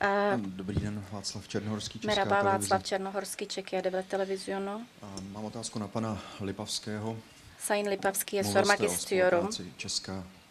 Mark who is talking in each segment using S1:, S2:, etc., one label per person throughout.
S1: Eh,
S2: Dobrý den, Václav Černohorský, Česká
S1: Merhaba,
S2: televize.
S1: Václav Černohorský, České devět televizionu.
S2: A Mám otázku na pana Lipavského.
S1: Sayın Lipavský je
S2: Mluvil jste
S1: sormak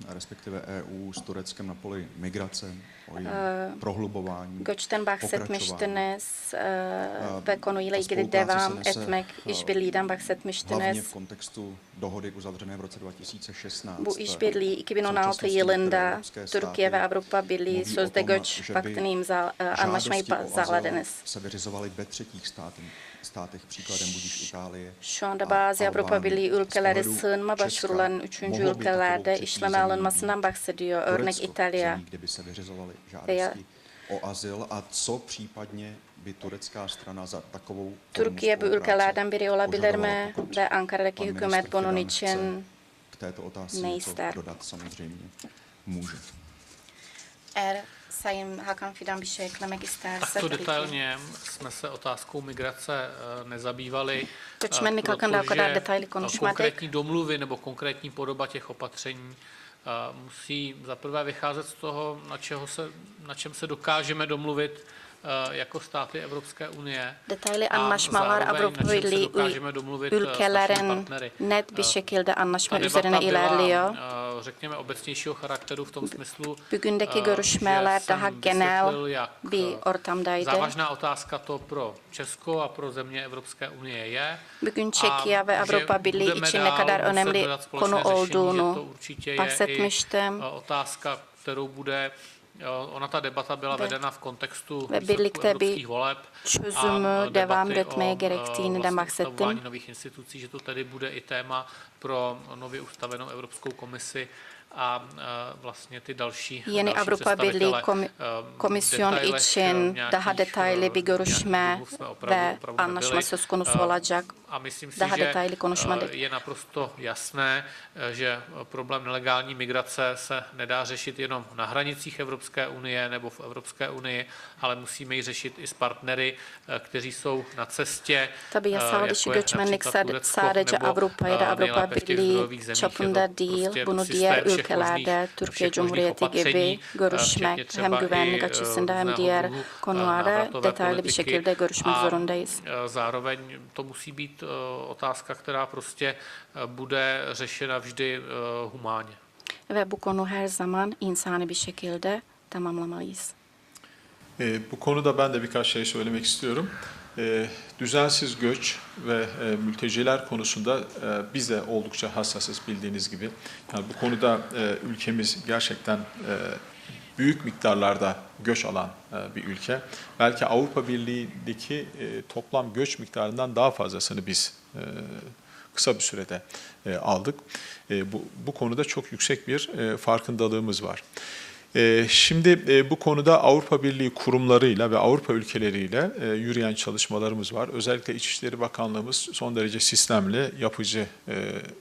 S2: respektive EU s Tureckem na poli migrace, o
S1: Eh,
S2: prohlubování,
S1: Göçten bahsetmiştiniz
S2: Eh,
S1: ve konuyla ilgili devam etmek
S2: eh,
S1: işbirliğinden
S2: hlavně
S1: bahsetmiştiniz.
S2: v kontextu dohody uzavřené v roce 2016.
S1: Bu işbirliği
S2: v
S1: 2016
S2: současnosti
S1: yılında Türkiye ve Avrupa Birliği sözde göç paktını imza anlaşmayı sağladınız.
S2: se vyřizovaly ve třetích státech, státech příkladem budíš Itálie.
S1: Şu anda bazı Avrupa. Birliği ülkeleri sığınma başvurularının üçüncü ülkelerde işleme alınmasından bahsediyor. Örnek
S2: Turecko,
S1: İtalya.
S2: zemí, kde by se vyřizovaly žádosti o azyl a co případně by turecká strana za takovou formu
S1: Türkiye bu ülkelerden biri olabilir
S2: požadovala,
S1: mi?
S2: pokud
S1: Ve Ankara'daki hükümet bunun için
S2: k této otázce
S1: ne
S2: něco
S1: ister.
S2: dodat samozřejmě může.
S1: eğer Sayın Hakan Fidan bir şey eklemek isterse
S3: Takto
S1: tabii ki.
S3: detailně jsme se otázkou migrace eh, nezabývali,
S1: Göçmenlik hakkında o kadar
S3: protože,
S1: detaylı konuşmadık.
S3: konkrétní domluvy nebo konkrétní podoba těch opatření musí zaprvé vycházet z toho, na, čeho se, na čem se dokážeme domluvit jako státy Evropské unie.
S1: Detaylı
S3: a
S1: anlaşmalar Avrupa Birliği ülkelerin net bir şekilde anlaşma üzerine ilerliyor.
S3: Řekněme, obecnějšího charakteru v tom smyslu,
S1: Bugündeki
S3: eh,
S1: görüşmeler daha genel bir
S3: eh,
S1: ortamdaydı.
S3: Závažná otázka to pro Česko a pro země Evropské unie je.
S1: Bugün
S3: A
S1: Çekya ve Avrupa Birliği için ne kadar önemli konu olduğunu
S3: je i
S1: bahsetmiştim.
S3: eh, otázka, kterou bude Ona ta debata byla
S1: Ve-
S3: vedena v kontextu
S1: ve birlikte bir
S3: eh,
S1: devam etmeye gerektiğinden
S3: vlastně
S1: bahsettim.
S3: nových institucí, že to tedy bude i téma pro nově ustavenou Evropskou komisi a eh, vlastně ty další
S1: Yeni
S3: další
S1: Avrupa Birliği
S3: představitele.
S1: komi-
S3: Eh,
S1: komisyon
S3: detailech, eh,
S1: için
S3: nějakých,
S1: daha detaylı bir
S3: nějakých
S1: görüşme ve anlaşma söz konusu olacak.
S3: A myslím si,
S1: Daha
S3: že
S1: konuşmadık.
S3: eh, je naprosto jasné, eh, že problém nelegální migrace se nedá řešit jenom na hranicích Evropské unie nebo v Evropské unii, ale musíme ji řešit i s partnery, eh, kteří jsou na cestě.
S1: Tabii yasal dışı göçmenlik sadece
S3: nebo,
S1: Avrupa ya da Avrupa
S3: těch
S1: Birliği çapında değil,
S3: prostě
S1: bunu diğer ülkelerde, Türkiye Cumhuriyeti gibi görüşmek hem güvenlik açısından hem diğer konularda
S3: návratové
S1: detaylı bir şekilde görüşmek zorundayız.
S3: Zároveň to musí být eh, otázka, která prostě eh, bude řešena vždy eh, humánně.
S1: Ve bu konu her zaman insani bir şekilde tamamlamalıyız.
S4: E, bu konuda ben de birkaç şey söylemek istiyorum. E, düzensiz göç ve e, mülteciler konusunda e, biz de oldukça hassasız bildiğiniz gibi. Yani bu konuda e, ülkemiz gerçekten e, büyük miktarlarda göç alan e, bir ülke. Belki Avrupa Birliği'ndeki e, toplam göç miktarından daha fazlasını biz e, kısa bir sürede aldık. Bu, bu konuda çok yüksek bir farkındalığımız var. Şimdi bu konuda Avrupa Birliği kurumlarıyla ve Avrupa ülkeleriyle yürüyen çalışmalarımız var. Özellikle İçişleri Bakanlığımız son derece sistemli, yapıcı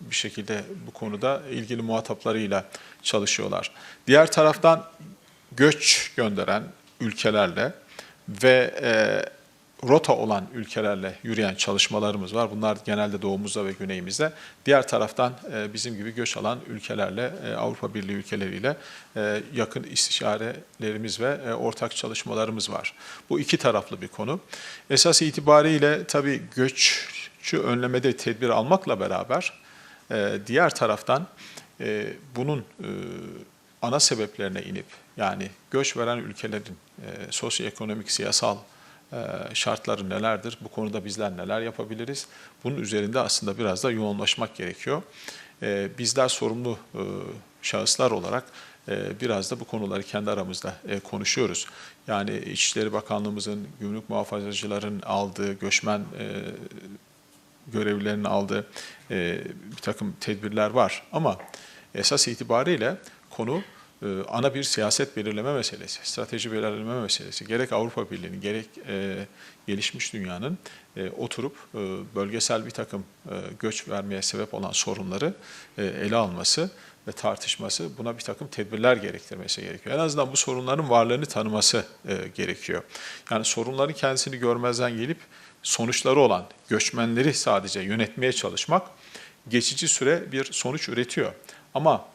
S4: bir şekilde bu konuda ilgili muhataplarıyla çalışıyorlar. Diğer taraftan göç gönderen ülkelerle ve e, rota olan ülkelerle yürüyen çalışmalarımız var. Bunlar genelde doğumuzda ve güneyimizde. Diğer taraftan e, bizim gibi göç alan ülkelerle, e, Avrupa Birliği ülkeleriyle e, yakın istişarelerimiz ve e, ortak çalışmalarımız var. Bu iki taraflı bir konu. Esas itibariyle tabii göçü önlemede tedbir almakla beraber e, diğer taraftan e, bunun e, ana sebeplerine inip yani göç veren ülkelerin e, sosyoekonomik, siyasal e, şartları nelerdir? Bu konuda bizler neler yapabiliriz? Bunun üzerinde aslında biraz da yoğunlaşmak gerekiyor. E, bizler sorumlu e, şahıslar olarak e, biraz da bu konuları kendi aramızda e, konuşuyoruz. Yani İçişleri Bakanlığımızın, gümrük muhafazacıların aldığı göçmen e, görevlilerinin aldığı bir takım tedbirler var. Ama esas itibariyle konu e, ana bir siyaset belirleme meselesi, strateji belirleme meselesi. Gerek Avrupa Birliği'nin gerek e, gelişmiş dünyanın e, oturup bölgesel bir takım göç vermeye sebep olan sorunları ele alması ve tartışması buna bir takım tedbirler gerektirmesi gerekiyor. En azından bu sorunların varlığını tanıması gerekiyor. Yani sorunların kendisini görmezden gelip sonuçları olan göçmenleri sadece yönetmeye çalışmak geçici süre bir sonuç üretiyor. Ama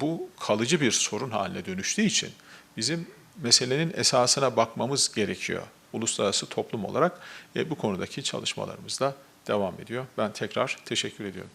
S4: bu kalıcı bir sorun haline dönüştüğü için bizim meselenin esasına bakmamız gerekiyor. Uluslararası toplum olarak e, bu konudaki çalışmalarımız da devam ediyor. Ben tekrar teşekkür ediyorum.